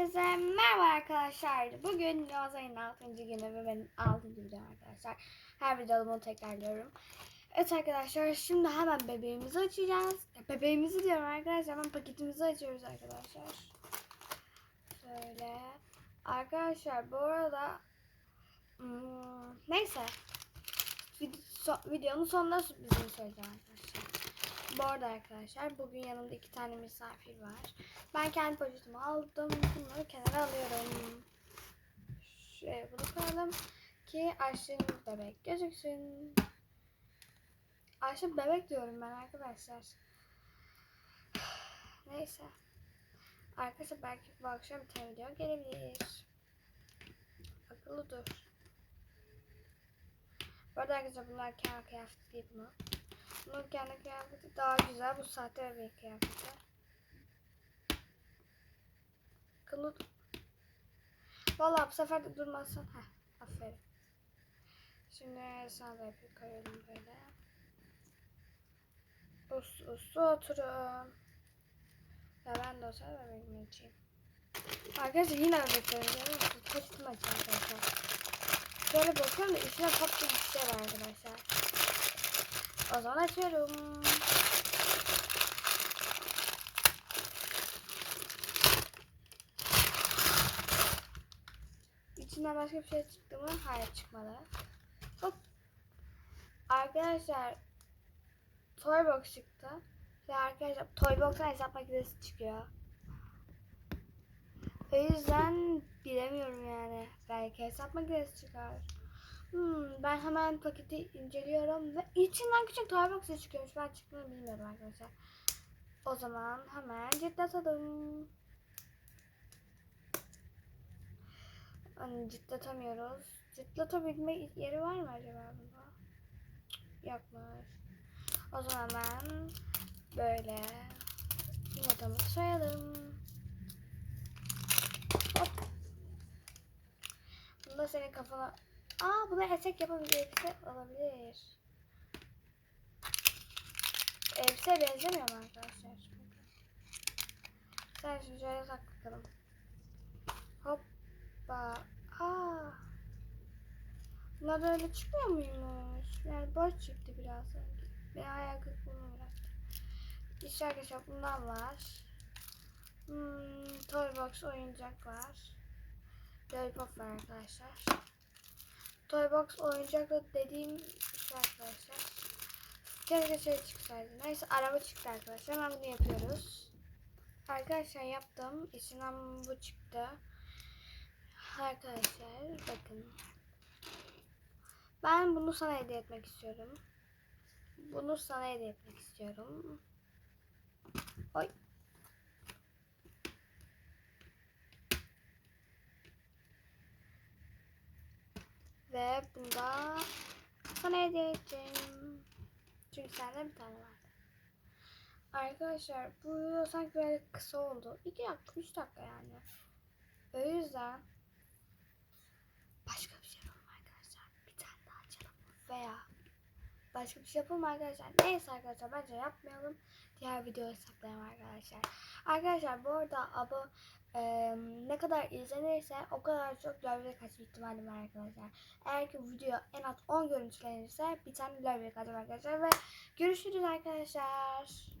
Herkese merhaba arkadaşlar. Bugün Yaz ayının 6. günü ve benim 6. videom arkadaşlar. Her videoda bunu tekrarlıyorum. Evet arkadaşlar şimdi hemen bebeğimizi açacağız. Bebeğimizi diyorum arkadaşlar. Hemen paketimizi açıyoruz arkadaşlar. Şöyle. Arkadaşlar bu arada hmm, neyse. Videonun sonunda sürprizini söyleyeceğim arkadaşlar. Bu arada arkadaşlar bugün yanımda iki tane misafir var. Ben kendi poşetimi aldım. Bunları kenara alıyorum. Şuraya bunu koyalım ki Ayşe'nin bebek gözüksün. Ayşe bebek diyorum ben arkadaşlar. Neyse. Arkadaşlar belki bu akşam bir tane video gelebilir. Akıllı dur. Bu arada arkadaşlar bunlar kendi kıyafeti değil bunu. Bunun kendi kıyafeti daha güzel. Bu sahte bebek kıyafeti. Akıllı Vallahi bu sefer de durmazsan. Heh, aferin. Şimdi sana da bir koyalım böyle. Uslu uslu oturun. Ya ben de o sırada bebeğimi açayım. Arkadaşlar yine görüyor musunuz? Poşetimi açayım arkadaşlar. Şöyle bakıyorum da içine tatlı bir şey var. O açıyorum. İçinden başka bir şey çıktı mı? Hayır çıkmadı. Hop. Arkadaşlar Toybox çıktı. Ve arkadaşlar Toybox'tan hesap makinesi çıkıyor. O yüzden bilemiyorum yani. Belki hesap makinesi çıkar. Hmm, ben hemen paketi inceliyorum ve içinden küçük Toybox'a çıkıyormuş. Ben çıktığını bilmiyordum arkadaşlar. O zaman hemen ciddatalım. Hani ciddatamıyoruz. Cidlatabilme yeri var mı acaba bunda? Yokmuş. O zaman ben böyle yumurtamızı soyalım. Hop. Bunda senin kafana... Aa buna etek yapabilir elbise olabilir. Elbise benzemiyor mu arkadaşlar? Sen şimdi şöyle tak bakalım. Hoppa. Aa. Bunlar da öyle çıkmıyor muymuş? Yani boş çıktı biraz sanki. Ve hayal kırıklığına bıraktı. İşte arkadaşlar bundan var. Hmm, Toybox oyuncak var. Lollipop var arkadaşlar. Toybox oyuncakla dediğim şey arkadaşlar. Keşke şey çıksaydı. Neyse araba çıktı arkadaşlar. Hemen bunu yapıyoruz. Arkadaşlar yaptım. İçinden bu çıktı. Arkadaşlar bakın. Ben bunu sana hediye etmek istiyorum. Bunu sana hediye etmek istiyorum. Oy. Ve bunda sana hediye edeceğim. Çünkü sende bir tane vardı. Arkadaşlar bu video sanki böyle kısa oldu. 2 dakika, 3 dakika yani. O yüzden başka bir şey yapalım arkadaşlar. Bir tane daha açalım. Veya başka bir şey yapalım arkadaşlar. Neyse arkadaşlar bence yapmayalım. Diğer videoyu saklayalım arkadaşlar. Arkadaşlar bu arada abo e, ne kadar izlenirse o kadar çok lövye kaçma ihtimali var arkadaşlar. Eğer ki video en az 10 görüntülenirse bir tane lövye kaçacak arkadaşlar. Ve görüşürüz arkadaşlar.